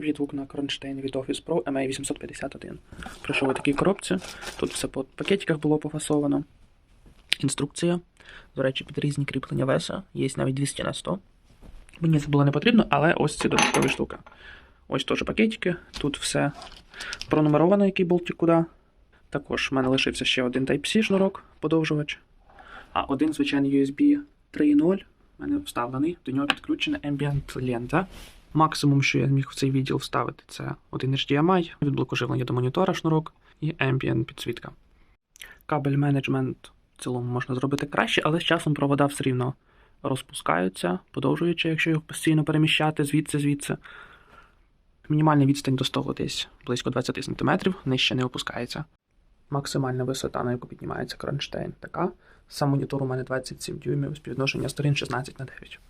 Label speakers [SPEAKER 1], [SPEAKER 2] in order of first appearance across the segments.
[SPEAKER 1] Відгук на кронштейн від Office Pro MA851. Прийшов у такій коробці. Тут все по пакетиках було пофасовано. Інструкція. До речі, під різні кріплення веса. Є навіть 200 на 100. Мені це було не потрібно, але ось ці додаткові штуки. Ось теж пакетики. Тут все пронумеровано, який болтик куди. Також в мене лишився ще один Type-C шнурок, подовжувач. А один звичайний USB 3.0 в мене вставлений, до нього підключена Ambient лента. Максимум, що я міг в цей відділ вставити, це один HDMI, від блоку живлення до монітора шнурок і Ambient підсвітка. Кабель менеджмент в цілому можна зробити краще, але з часом провода все рівно розпускаються, подовжуючи, якщо їх постійно переміщати звідси-звідси. Мінімальна відстань до столу десь близько 20 см, нижче не опускається. Максимальна висота, на яку піднімається кронштейн, така. Сам монітор у мене 27 дюймів, співвідношення сторін 16 на 9.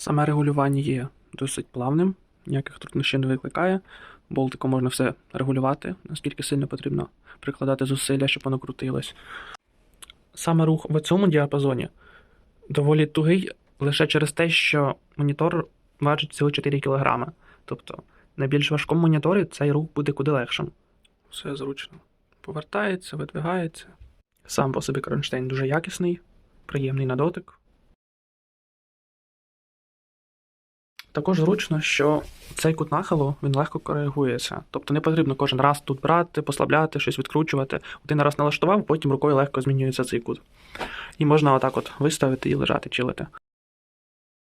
[SPEAKER 1] Саме регулювання є досить плавним, ніяких труднощів не викликає. Болтиком можна все регулювати, наскільки сильно потрібно прикладати зусилля, щоб воно крутилось. Саме рух в цьому діапазоні доволі тугий лише через те, що монітор важить всього 4 кг. Тобто на більш важкому моніторі цей рух буде куди легшим. Все зручно. Повертається, видвигається. Сам по собі кронштейн дуже якісний, приємний на дотик. Також зручно, що цей кут нахилу він легко коригується. Тобто не потрібно кожен раз тут брати, послабляти, щось відкручувати. Один раз налаштував, потім рукою легко змінюється цей кут. І можна отак от виставити і лежати, чилити.